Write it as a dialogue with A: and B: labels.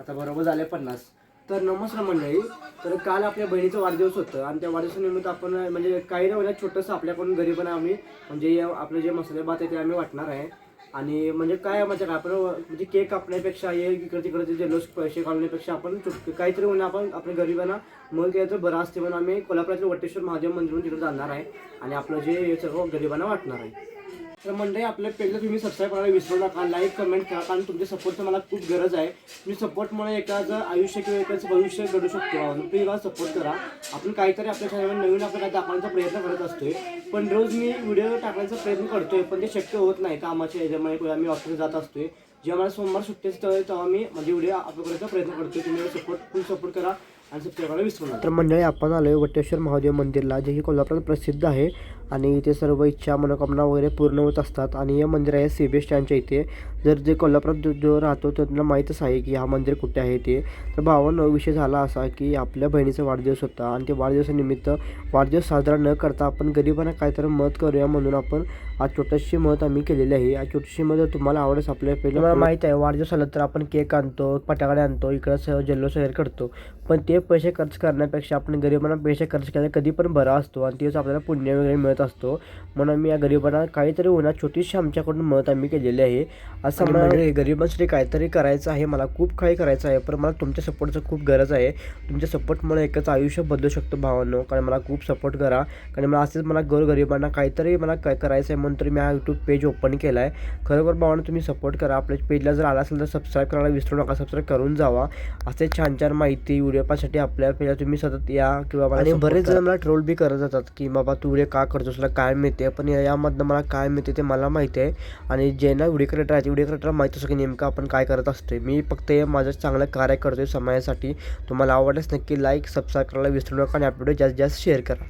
A: आता बरोबर झाले पन्नास. तर नमस्कार मंडळी तर काल आपल्या बहिणीचा वाढदिवस होतं आणि त्या वाढदिवसानिमित्त आपण म्हणजे काही ना म्हणजे छोटंसं आपल्याकडून गरीबांना आम्ही म्हणजे या- आपले जे मसाले भात आहे ते आम्ही वाटणार आहे. आणि म्हणजे काय म्हणजे काय आपण म्हणजे केक कापण्यापेक्षा हे इकडे तिकडे जल्लोष पैसे काढण्यापेक्षा आपण काहीतरी म्हणून आपण आपल्या गरिबांना मग काय तर बरं असते म्हणून आम्ही कोल्हापुरातील वटेश्वर महादेव मंदिरून तिकडे जाणार आहे. आणि आपलं जे हे गरिबांना वाटणार आहे. तर मंडळी आपल्या पेजला तुम्ही सबस्क्राईब करायला विसरू नका. लाईक कमेंट करा. कारण तुमच्या सपोर्टचं मला खूप गरज आहे. तुम्ही सपोर्टमुळे एकाचं आयुष्य किंवा एकाचं भविष्य घडू शकतो. तुम्ही मला सपोर्ट करा. आपण काहीतरी आपल्या चॅनलवर नवीन आपण काय दाखवण्याचा प्रयत्न करत असतोय. पण रोज मी व्हिडिओ टाकण्याचा प्रयत्न करतोय पण ते शक्य होत नाही. कामाच्या याच्यामुळे किंवा मी ऑफिस जात असतोय. जेव्हा मला सोमवार सुट्टी असते तेव्हा मी म्हणजे व्हिडिओ अपलोड करायचा प्रयत्न करतोय. तुम्ही सपोर्ट फुल सपोर्ट करा. आणि सबस्क्राईब करायला विसरू नका. तर मंडळी आपण आलोय वटेश्वर महादेव मंदिरला जे की कोल्हापुरात प्रसिद्ध आहे. आणि इथे सर्व इच्छा मनोकामना वगैरे पूर्ण होत असतात. आणि हे मंदिर आहे सी बी एस स्टँडच्या इथे जर जे कोल्हापुरात जो जो राहतो तो त्यांना माहीतच आहे की हा मंदिर कुठे आहे ते. तर भावानं विषय झाला असा की आपल्या बहिणीचा वाढदिवस होता आणि ते वाढदिवसानिमित्त वाढदिवस साजरा न करता आपण गरिबांना काहीतरी मदत करूया म्हणून आपण आज छोटीशी मदत आम्ही केलेली आहे. आज छोटीशी मदत तुम्हाला आवडेल आपल्या पहिलं मला माहीत आहे वाढदिवस आला तर आपण केक आणतो फटाकडे आणतो इकडं स- जल्लोष वगैरे करतो. पण ते पैसे खर्च करण्यापेक्षा आपण गरिबांना पैसे खर्च केला कधी पण बरा असतो आणि तेच आपल्याला पुण्य वगैरे मिळत असतो. म्हणून आम्ही या गरिबांना काहीतरी होणार छोटीशी आमच्याकडून मदत आम्ही केलेली आहे. असं मला गरिबांसाठी काहीतरी करायचं आहे मला खूप काही करायचं आहे पण मला तुमच्या सपोर्टचं खूप गरज आहे. तुमच्या सपोर्टमुळे एकच आयुष्य बदलू शकतो भावांनो कारण मला खूप सपोर्ट करा. कारण मला असेच मला गोर गरिबांना काहीतरी मला काय करायचं आहे म्हणून तरी मी हा यूट्यूब पेज ओपन केला आहे खरोखर भावांनो तुम्ही सपोर्ट करा. आपल्या पेजला जर आला असेल तर सबस्क्राईब करायला विसरू नका सबस्क्राईब करून जावा. असे छान छान माहिती व्हिडिओ पासाठी आपल्या पेजला तुम्ही सतत या किंवा आणि बरेच जण मला ट्रोल बी करत जातात की बाबा तू व्हिडिओ का करतोस? तुला काय मिळते पण या- यामधनं मला काय मिळते ते मला माहिती आहे आणि ज्यांना व्हिडिओ क्रिएटर आहे व्हिडिओ माहीत माहिती की नेमकं आपण काय करत असतो मी फक्त हे माझं चांगलं कार्य करतो समाजासाठी. तुम्हाला आवडल्यास नक्की लाईक सबस्क्राईब करायला विसरू नका आणि आपल्या व्हिडिओ जास्त जास्त शेअर करा.